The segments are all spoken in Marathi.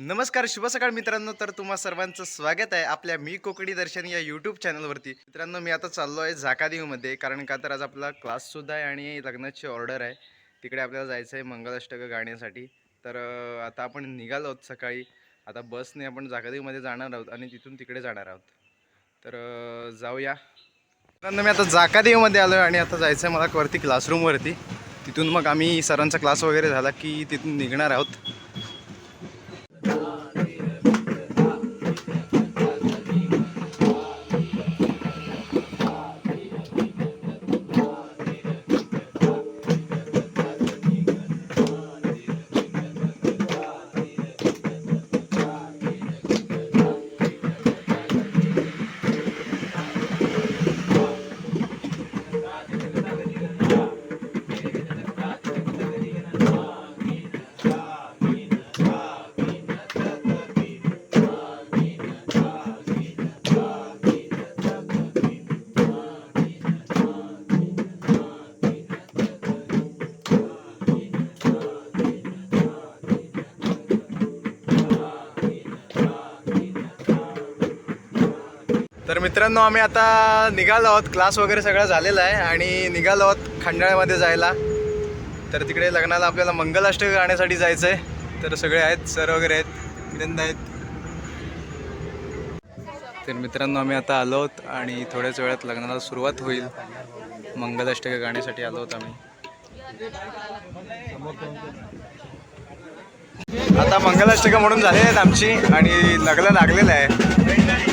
नमस्कार शुभ सकाळ मित्रांनो. तर तुम्हा सर्वांचं स्वागत आहे आपल्या मी कोकणी दर्शन या यूट्यूब चॅनलवरती मित्रांनो मी आता चाललो आहे झाकादेवीमध्ये कारण का तर आज आपला क्लाससुद्धा आहे आणि लग्नाची ऑर्डर आहे. तिकडे आपल्याला जायचं आहे मंगलाष्टक गाण्यासाठी. तर आता आपण निघालो आहोत सकाळी. आता बसने आपण झाकादेवीमध्ये जाणार आहोत आणि तिथून तिकडे जाणार आहोत. तर जाऊया. मित्रांनो मी आता झाकादेवमध्ये आलो आहे आणि आता जायचं आहे मला वरती क्लासरूमवरती तिथून मग आम्ही सरांचा क्लास वगैरे झाला की तिथून निघणार आहोत. मित्रांनो आम्ही आता निघालो आहोत. क्लास वगैरे सगळं झालेला आहे आणि निघालो आहोत खंडाळ्यामध्ये जायला. तर तिकडे लग्नाला आपल्याला मंगलाष्टक गाण्यासाठी जायचं आहे तर सगळे आहेत सर वगैरे आहेत मिलिंद आहेत. तर मित्रांनो आम्ही आता आलो आहोत आणि थोड्याच वेळात लग्नाला सुरुवात होईल. मंगलाष्टक गाण्यासाठी आलो आहोत आम्ही. आता मंगलाष्टका म्हणून झालेली आहेत आमची आणि लग्न लागलेलं आहे.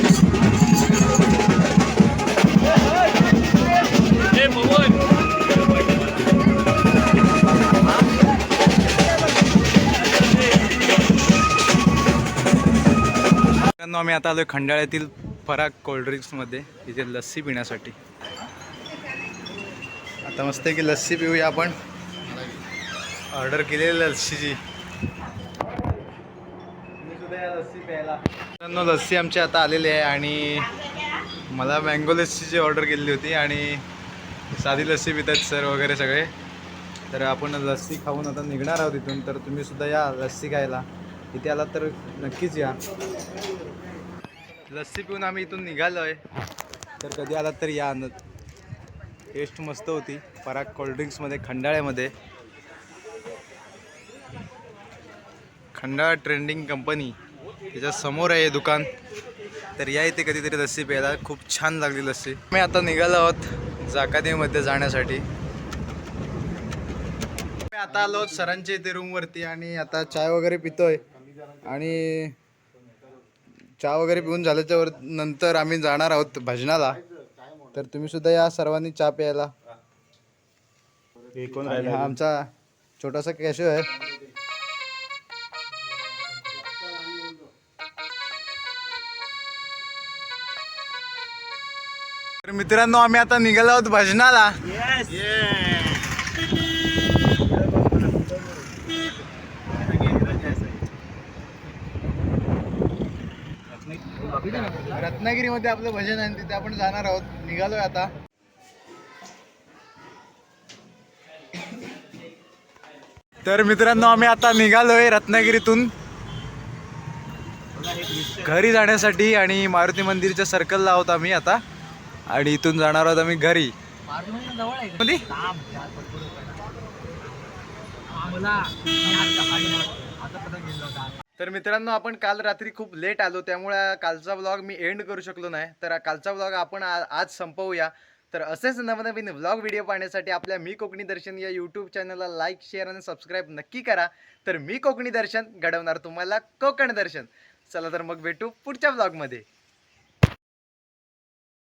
आम्ही आता आलोय खंडाळ्यातील पराग कोल्ड्रिंक्समध्ये इथे लस्सी पिण्यासाठी. आता मस्त की लस्सी पिऊया आपण. ऑर्डर केलेली लस्सीची. लस्सी प्यायला. लस्सी आमची आता आलेली आहे आणि मला मँगो लस्सीची ऑर्डर केलेली होती आणि साधी लस्सी पितात सर वगैरे सगळे. तर आपण लस्सी खाऊन आता निघणार आहोत इथून तर तुम्ही सुद्धा या लस्सी खायला. इथे आलात तर नक्कीच या. लस्सी पिऊन आम्ही इथून निघालो आहे तर कधी आलात तर या न. टेस्ट मस्त होती. पराग कोल्ड्रिंक्समध्ये खंडाळ्यामध्ये. खंडाळा ट्रेंडिंग कंपनी त्याच्यासमोर आहे हे दुकान. तर या इथे कधीतरी लस्सी प्यायला. खूप छान लागली लस्सी. मी आता निघालो आहोत जाकादेवीमध्ये जाण्यासाठी. मी आता आलो सरांच्या इथे रूमवरती आणि आता चाय वगैरे पितोय. आणि चहा वगैरे पिऊन झाल्याच्या वर नंतर आम्ही जाणार आहोत भजनाला. तर तुम्ही सुद्धा या सर्वांनी चहा प्यायला. हा आमचा छोटासा कॅशो आहे. तर मित्रांनो आम्ही आता निघालो आहोत भजनाला. रत्नागिरीमध्ये आपलं भजन आहे तिथे आपण जाणार आहोत. निघालोय आता. तर मित्रांनो आम्ही आता निघालोय रत्नागिरीतून. घरी जाण्यासाठी आणि मारुती मंदिरच्या सर्कलला आहोत आम्ही आता. आणि इथून जाणार आहोत आम्ही घरी? तर मित्रांनो आपण काल रात्री खूप लेट आलो. त्यामुळे कालचा व्लॉग मी एंड करू शकलो नाही. तर कालचा व्लॉग आपण आज संपवूया. तर असेच नवनवीन व्लॉग व्हिडिओ पाहण्यासाठी आपल्या मी कोकणी दर्शन या यूट्यूब चॅनलला लाईक शेअर आणि सबस्क्राईब नक्की करा. तर मी कोकणी दर्शन घडवणार तुम्हाला कोकण दर्शन. चला तर मग भेटू पुढच्या व्लॉगमध्ये